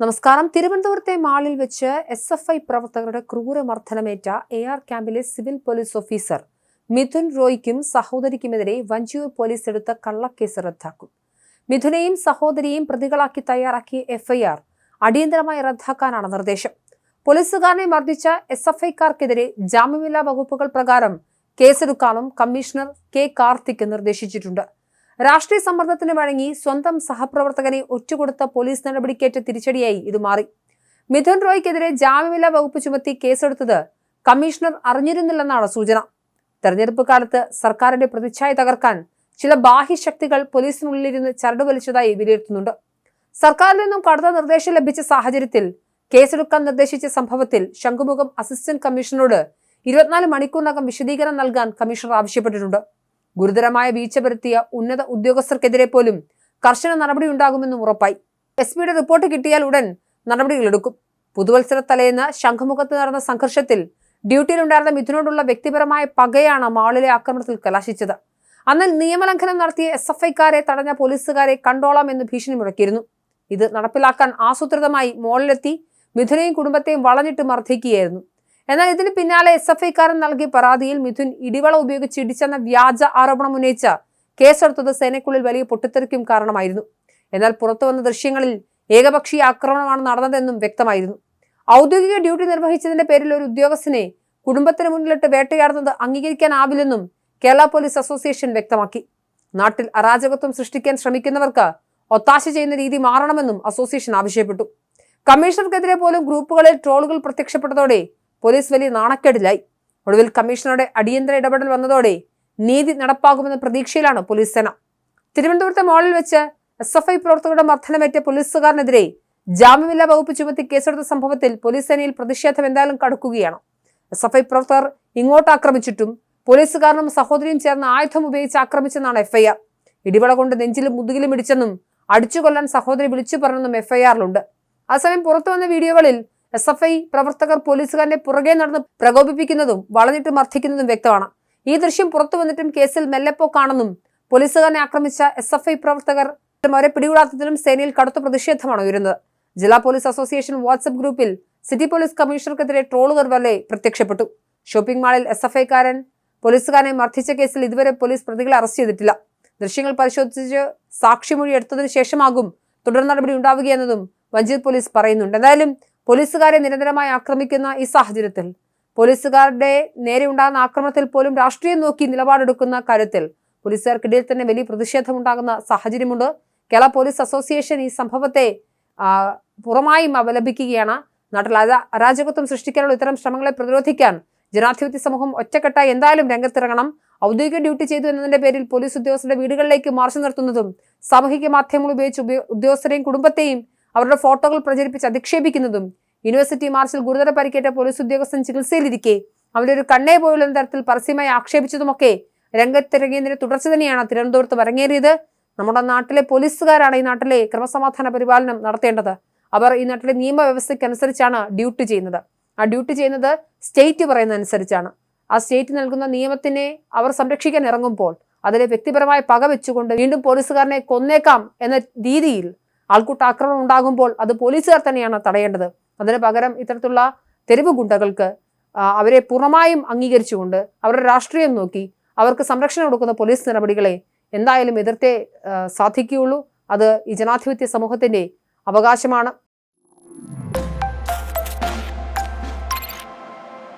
നമസ്കാരം. തിരുവനന്തപുരത്തെ മാളിൽ വെച്ച് എസ് എഫ് ഐ പ്രവർത്തകരുടെ ക്രൂരമർദ്ദനമേറ്റ എ ആർ ക്യാമ്പിലെ സിവിൽ പോലീസ് ഓഫീസർ മിഥുൻ റോയ്ക്കും സഹോദരിക്കുമെതിരെ വഞ്ചിയൂർ പോലീസ് എടുത്ത കള്ളക്കേസ് റദ്ദാക്കും. മിഥുനെയും സഹോദരിയെയും പ്രതികളാക്കി തയ്യാറാക്കിയ എഫ്ഐആർ അടിയന്തരമായി റദ്ദാക്കാനാണ് നിർദ്ദേശം. പോലീസുകാരനെ മർദ്ദിച്ച എസ് എഫ് ഐക്കാർക്കെതിരെ ജാമ്യമില്ലാ വകുപ്പുകൾ പ്രകാരം കേസെടുക്കാനും കമ്മീഷണർ കെ കാർത്തിക് നിർദ്ദേശിച്ചിട്ടുണ്ട്. രാഷ്ട്രീയ സമ്മർദ്ദത്തിന് വഴങ്ങി സ്വന്തം സഹപ്രവർത്തകനെ ഒറ്റുകൊടുത്ത പോലീസ് നടപടിക്കേറ്റ തിരിച്ചടിയായി ഇത് മാറി. മിഥുൻ റോയ്ക്കെതിരെ ജാമ്യമില്ലാ വകുപ്പ് ചുമത്തി കേസെടുത്തത് കമ്മീഷണർ അറിഞ്ഞിരുന്നില്ലെന്നാണ് സൂചന. തെരഞ്ഞെടുപ്പ് കാലത്ത് സർക്കാരിന്റെ പ്രതിച്ഛായ തകർക്കാൻ ചില ബാഹ്യശക്തികൾ പോലീസിനുള്ളിലിരുന്ന് ചരട് വലിച്ചതായി വിലയിരുത്തുന്നുണ്ട്. സർക്കാരിൽ നിന്നും കടുത്ത നിർദ്ദേശം ലഭിച്ച സാഹചര്യത്തിൽ കേസെടുക്കാൻ നിർദ്ദേശിച്ച സംഭവത്തിൽ ശംഖുമുഖം അസിസ്റ്റന്റ് കമ്മീഷണറോട് ഇരുപത്തിനാല് മണിക്കൂറിനകം വിശദീകരണം നൽകാൻ കമ്മീഷണർ ആവശ്യപ്പെട്ടിട്ടുണ്ട്. ഗുരുതരമായ വീഴ്ച വരുത്തിയ ഉന്നത ഉദ്യോഗസ്ഥർക്കെതിരെ പോലും കർശന നടപടി ഉണ്ടാകുമെന്നും ഉറപ്പായി. എസ് പിയുടെ റിപ്പോർട്ട് കിട്ടിയാൽ ഉടൻ നടപടികളെടുക്കും പുതുവത്സര തലേന്ന് ശംഖുമുഖത്ത് നടന്ന സംഘർഷത്തിൽ ഡ്യൂട്ടിയിലുണ്ടായിരുന്ന മിഥുനോടുള്ള വ്യക്തിപരമായ പകയാണ് മാളിലെ ആക്രമണത്തിൽ കലാശിച്ചത്. അന്ന് നിയമലംഘനം നടത്തിയ എസ് എഫ് ഐക്കാരെ തടഞ്ഞ പോലീസുകാരെ കണ്ടോളാം എന്ന് ഭീഷണി മുഴക്കിയിരുന്നു. ഇത് നടപ്പിലാക്കാൻ ആസൂത്രിതമായി മോളിലെത്തി മിഥുനെയും കുടുംബത്തെയും വളഞ്ഞിട്ട് മർദ്ദിക്കുകയായിരുന്നു. എന്നാൽ ഇതിന് പിന്നാലെ എസ് എഫ് ഐക്കാരൻ നൽകിയ പരാതിയിൽ മിഥുൻ ഇടിവള ഉപയോഗിച്ച് ഇടിച്ചെന്ന വ്യാജ ആരോപണം ഉന്നയിച്ച കേസെടുത്തത് സേനയ്ക്കുള്ളിൽ വലിയ പൊട്ടിത്തെറിക്കും കാരണമായിരുന്നു. എന്നാൽ പുറത്തു വന്ന ദൃശ്യങ്ങളിൽ ഏകപക്ഷീയ ആക്രമണമാണ് നടന്നതെന്നും വ്യക്തമായിരുന്നു. ഔദ്യോഗിക ഡ്യൂട്ടി നിർവഹിച്ചതിന്റെ പേരിൽ ഒരു ഉദ്യോഗസ്ഥനെ കുടുംബത്തിന് മുന്നിലിട്ട് വേട്ടയാടുന്നത് അംഗീകരിക്കാനാവില്ലെന്നും കേരള പോലീസ് അസോസിയേഷൻ വ്യക്തമാക്കി. നാട്ടിൽ അരാജകത്വം സൃഷ്ടിക്കാൻ ശ്രമിക്കുന്നവർക്ക് ഒത്താശ ചെയ്യുന്ന രീതി മാറണമെന്നും അസോസിയേഷൻ ആവശ്യപ്പെട്ടു. കമ്മീഷണർക്കെതിരെ പോലും ഗ്രൂപ്പുകളിൽ ട്രോളുകൾ പ്രത്യക്ഷപ്പെട്ടതോടെ പോലീസ് വലിയ നാണക്കേടിലായി. ഒടുവിൽ കമ്മീഷണറുടെ അടിയന്തര ഇടപെടൽ വന്നതോടെ നീതി നടപ്പാകുമെന്ന പ്രതീക്ഷയിലാണ് പോലീസ് സേന. തിരുവനന്തപുരത്തെ മോളിൽ വെച്ച് എസ് എഫ് ഐ പ്രവർത്തകരുടെ മർദ്ദനമേറ്റ പോലീസുകാരനെതിരെ ജാമ്യമില്ലാ വകുപ്പ് ചുമത്തി കേസെടുത്ത സംഭവത്തിൽ പോലീസ് സേനയിൽ പ്രതിഷേധം എന്തായാലും കടക്കുകയാണ്. എസ് എഫ് ഐ പ്രവർത്തകർ ഇങ്ങോട്ട് ആക്രമിച്ചിട്ടും പോലീസുകാരനും സഹോദരിയും ചേർന്ന് ആയുധം ഉപയോഗിച്ച് ആക്രമിച്ചെന്നാണ് എഫ്ഐആർ ഇടിവള കൊണ്ട് നെഞ്ചിലും മുതുകിലും ഇടിച്ചെന്നും അടിച്ചുകൊല്ലാൻ സഹോദരി വിളിച്ചു പറഞ്ഞെന്നും എഫ്ഐആറിലുണ്ട് അതേസമയം പുറത്തു വന്ന വീഡിയോകളിൽ എസ് എഫ് ഐ പ്രവർത്തകർ പോലീസുകാരന്റെ പുറകെ നടന്ന് പ്രകോപിപ്പിക്കുന്നതും വളഞ്ഞിട്ട് മർദ്ദിക്കുന്നതും വ്യക്തമാണ്. ഈ ദൃശ്യം പുറത്തു വന്നിട്ടും കേസിൽ മെല്ലെപ്പോക്കാണെന്നും പോലീസുകാരനെ ആക്രമിച്ച എസ് എഫ് ഐ പ്രവർത്തകർ അവരെ പിടികൂടാത്തതിലും സേനയിൽ കടുത്ത പ്രതിഷേധമാണ് ഉയരുന്നത്. ജില്ലാ പോലീസ് അസോസിയേഷൻ വാട്സ്ആപ്പ് ഗ്രൂപ്പിൽ സിറ്റി പോലീസ് കമ്മീഷണർക്കെതിരെ ട്രോളുകൾ വരെ പ്രത്യക്ഷപ്പെട്ടു. ഷോപ്പിംഗ് മാളിൽ എസ് എഫ് ഐക്കാരൻ പോലീസുകാരനെ മർദ്ദിച്ച കേസിൽ ഇതുവരെ പോലീസ് പ്രതികളെ അറസ്റ്റ് ചെയ്തിട്ടില്ല. ദൃശ്യങ്ങൾ പരിശോധിച്ച് സാക്ഷിമൊഴി എടുത്തതിനു ശേഷമാകും തുടർ നടപടി ഉണ്ടാവുകയെന്നതും വഞ്ചിത് പോലീസ് പറയുന്നുണ്ട്. എന്തായാലും പോലീസുകാരെ നിരന്തരമായി ആക്രമിക്കുന്ന ഈ സാഹചര്യത്തിൽ പോലീസുകാരുടെ നേരെ ഉണ്ടാകുന്ന ആക്രമണത്തിൽ പോലും രാഷ്ട്രീയം നോക്കി നിലപാടെടുക്കുന്ന കാര്യത്തിൽ പോലീസുകാർക്കിടയിൽ തന്നെ വലിയ പ്രതിഷേധം ഉണ്ടാകുന്ന സാഹചര്യമുണ്ട്. കേരള പോലീസ് അസോസിയേഷൻ ഈ സംഭവത്തെ പുറമായും അപലപിക്കുകയാണ് നാട്ടിൽ അരാജകത്വം സൃഷ്ടിക്കാനുള്ള ഇത്തരം ശ്രമങ്ങളെ പ്രതിരോധിക്കാൻ ജനാധിപത്യ സമൂഹം ഒറ്റക്കെട്ടായി എന്തായാലും രംഗത്തിറങ്ങണം. ഔദ്യോഗിക ഡ്യൂട്ടി ചെയ്തു എന്നതിന്റെ പേരിൽ പോലീസ് ഉദ്യോഗസ്ഥരുടെ വീടുകളിലേക്ക് മാർച്ച് നടത്തുന്നതും സാമൂഹിക മാധ്യമങ്ങൾ ഉപയോഗിച്ച് ഉദ്യോഗസ്ഥരെയും കുടുംബത്തെയും അവരുടെ ഫോട്ടോകൾ പ്രചരിപ്പിച്ച് അധിക്ഷേപിക്കുന്നതും യൂണിവേഴ്സിറ്റി മാർച്ചിൽ ഗുരുതര പരിക്കേറ്റ പോലീസ് ഉദ്യോഗസ്ഥൻ ചികിത്സയിലിരിക്കെ. അവരുടെ ഒരു കണ്ണേ പോയുള്ള തരത്തിൽ പരസ്യമായി ആക്ഷേപിച്ചതുമൊക്കെ രംഗത്തിറങ്ങിയതിന്റെ തുടർച്ച തന്നെയാണ് തിരുവനന്തപുരത്ത് വരങ്ങേറിയത് നമ്മുടെ നാട്ടിലെ പോലീസുകാരാണ് ഈ നാട്ടിലെ ക്രമസമാധാന പരിപാലനം നടത്തേണ്ടത്. അവർ ഈ നാട്ടിലെ നിയമവ്യവസ്ഥയ്ക്കനുസരിച്ചാണ് ഡ്യൂട്ടി ചെയ്യുന്നത്. ആ ഡ്യൂട്ടി ചെയ്യുന്നത് സ്റ്റേറ്റ് പറയുന്ന അനുസരിച്ചാണ് ആ സ്റ്റേറ്റ് നൽകുന്ന നിയമത്തിനെ അവർ സംരക്ഷിക്കാൻ ഇറങ്ങുമ്പോൾ അതിലെ വ്യക്തിപരമായ പക വെച്ചുകൊണ്ട് വീണ്ടും പോലീസുകാരനെ കൊന്നേക്കാം എന്ന രീതിയിൽ ആൾക്കൂട്ട ആക്രമണം ഉണ്ടാകുമ്പോൾ അത് പോലീസുകാർ തന്നെയാണ് തടയേണ്ടത്. അതിന് പകരം ഇത്തരത്തിലുള്ള തെരുവ് ഗുണ്ടകൾക്ക് അവരെ പൂർണമായും അംഗീകരിച്ചുകൊണ്ട് അവരുടെ രാഷ്ട്രീയം നോക്കി അവർക്ക് സംരക്ഷണം കൊടുക്കുന്ന പോലീസ് നടപടികളെ എന്തായാലും എതിർത്തേ സാധിക്കുകയുള്ളൂ. അത് ഈ ജനാധിപത്യ സമൂഹത്തിന്റെ അവകാശമാണ്.